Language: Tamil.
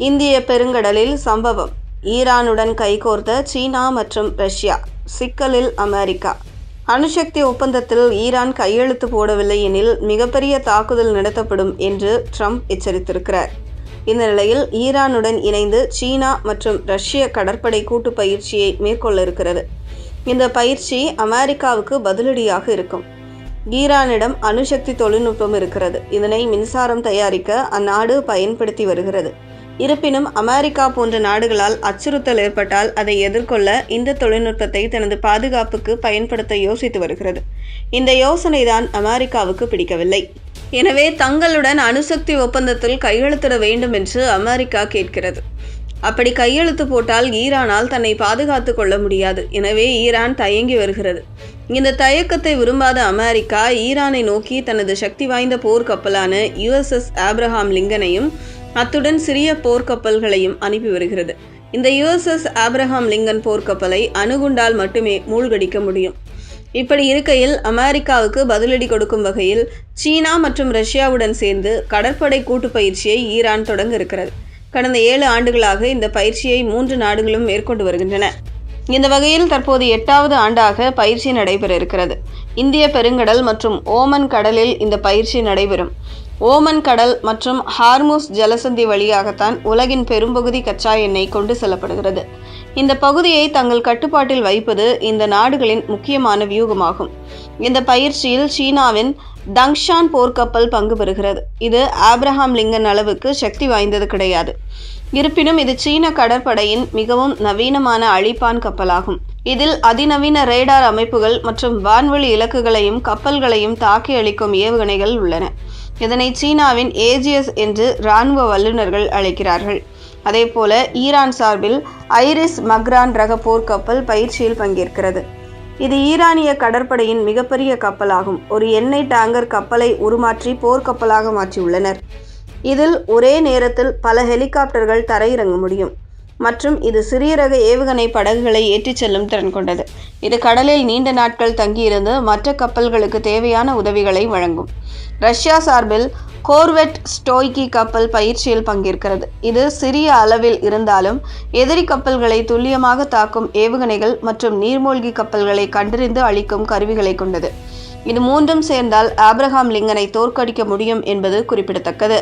இந்திய பெருங்கடலில் சம்பவம். ஈரானுடன் கைகோர்த்த சீனா மற்றும் ரஷ்யா சிக்கலில் அமெரிக்கா. அணுசக்தி ஒப்பந்தத்தில் ஈரான் கையெழுத்து போடவில்லை எனில் மிகப்பெரிய தாக்குதல் நடத்தப்படும் என்று ட்ரம்ப் எச்சரித்திருக்கிறார். இந்த நிலையில் ஈரானுடன் இணைந்து சீனா மற்றும் ரஷ்ய கடற்படை கூட்டு பயிற்சியை மேற்கொள்ள இருக்கிறது. இந்த பயிற்சி அமெரிக்காவுக்கு பதிலடியாக இருக்கும். ஈரானிடம் அணுசக்தி தொழில்நுட்பம் இருக்கிறது. இதனை மின்சாரம் தயாரிக்க அந்நாடு பயன்படுத்தி வருகிறது. இருப்பினும் அமெரிக்கா போன்ற நாடுகளால் அச்சுறுத்தல் ஏற்பட்டால் அதை எதிர்கொள்ள இந்த தொழில்நுட்பத்தை தனது பாதுகாப்புக்கு பயன்படுத்த யோசித்து வருகிறது. இந்த யோசனைதான் அமெரிக்காவுக்கு பிடிக்கவில்லை. எனவே தங்களுடன் அணுசக்தி ஒப்பந்தத்தில் கையெழுத்திட வேண்டும் என்று அமெரிக்கா கேட்கிறது. அப்படி கையெழுத்து போட்டால் ஈரானால் தன்னை பாதுகாத்து கொள்ள முடியாது. எனவே ஈரான் தயங்கி வருகிறது. இந்த தயக்கத்தை விரும்பாத அமெரிக்கா ஈரானை நோக்கி தனது சக்தி வாய்ந்த போர்க்கப்பலான யுஎஸ்எஸ் ஆப்ரஹாம் லிங்கனையும் அத்துடன் சிறிய போர்க்கப்பல்களையும் அனுப்பி வருகிறது. இந்த யுஎஸ்எஸ் ஆப்ரஹாம் லிங்கன் போர்க்கப்பலை அணுகுண்டால் மட்டுமே மூழ்கடிக்க முடியும். இப்படி இருக்கையில் அமெரிக்காவுக்கு பதிலடி கொடுக்கும் வகையில் சீனா மற்றும் ரஷ்யாவுடன் சேர்ந்து கடற்படை கூட்டு பயிற்சியை ஈரான் தொடங்க இருக்கிறது. கடந்த ஏழு ஆண்டுகளாக இந்த பயிற்சியை மூன்று நாடுகளும் மேற்கொண்டு வருகின்றன. இந்த வகையில் தற்போது எட்டாவது ஆண்டாக பயிற்சி நடைபெற இருக்கிறது. இந்திய பெருங்கடல் மற்றும் ஓமன் கடலில் இந்த பயிற்சி நடைபெறும். ஓமன் கடல் மற்றும் ஹார்முஸ் ஜலசந்தி வழியாகத்தான் உலகின் பெரும்பகுதி கச்சா எண்ணெய் கொண்டு செல்லப்படுகிறது. இந்த பகுதியை தங்கள் கட்டுப்பாட்டில் வைப்பது இந்த நாடுகளின் முக்கியமான வியூகமாகும். இந்த பயிற்சியில் சீனாவின் தங்ஷான் போர்க்கப்பல் பங்கு பெறுகிறது. இது ஆப்ரஹாம் லிங்கன் அளவுக்கு சக்தி வாய்ந்தது கிடையாது. இருப்பினும் இது சீன கடற்படையின் மிகவும் நவீனமான அழிப்பான் கப்பலாகும். இதில் அதிநவீன ரேடார் அமைப்புகள் மற்றும் வான்வெளி இலக்குகளையும் கப்பல்களையும் தாக்கி அளிக்கும் ஏவுகணைகள் உள்ளன. இதனை சீனாவின் ஏஜிஎஸ் என்று இராணுவ வல்லுநர்கள் அழைக்கிறார்கள். அதேபோல ஈரான் சார்பில் ஐரிஸ் மக்ரான் ரக போர்க்கப்பல் பயிற்சியில் பங்கேற்கிறது. இது ஈரானிய கடற்படையின் மிகப்பெரிய கப்பலாகும். ஒரு எண்ணெய் டேங்கர் கப்பலை உருமாற்றி போர்க்கப்பலாக மாற்றியுள்ளனர். இதில் ஒரே நேரத்தில் பல ஹெலிகாப்டர்கள் தரையிறங்க முடியும். மற்றும் இது சிறிய ரக ஏவுகணை படகுகளை ஏற்றிச் செல்லும் திறன் கொண்டது. இது கடலில் நீண்ட நாட்கள் தங்கியிருந்து மற்ற கப்பல்களுக்கு தேவையான உதவிகளை வழங்கும். ரஷ்யா சார்பில் கோர்வெட் ஸ்டோய்கி கப்பல் பயிற்சியில் பங்கேற்கிறது. இது சிறிய அளவில் இருந்தாலும் எதிரி கப்பல்களை துல்லியமாக தாக்கும் ஏவுகணைகள் மற்றும் நீர்மூழ்கி கப்பல்களை கண்டறிந்து அளிக்கும் கருவிகளை கொண்டது. இது மூன்றும் சேர்ந்தால் ஆப்ரஹாம் லிங்கனை தோற்கடிக்க முடியும் என்பது குறிப்பிடத்தக்கது.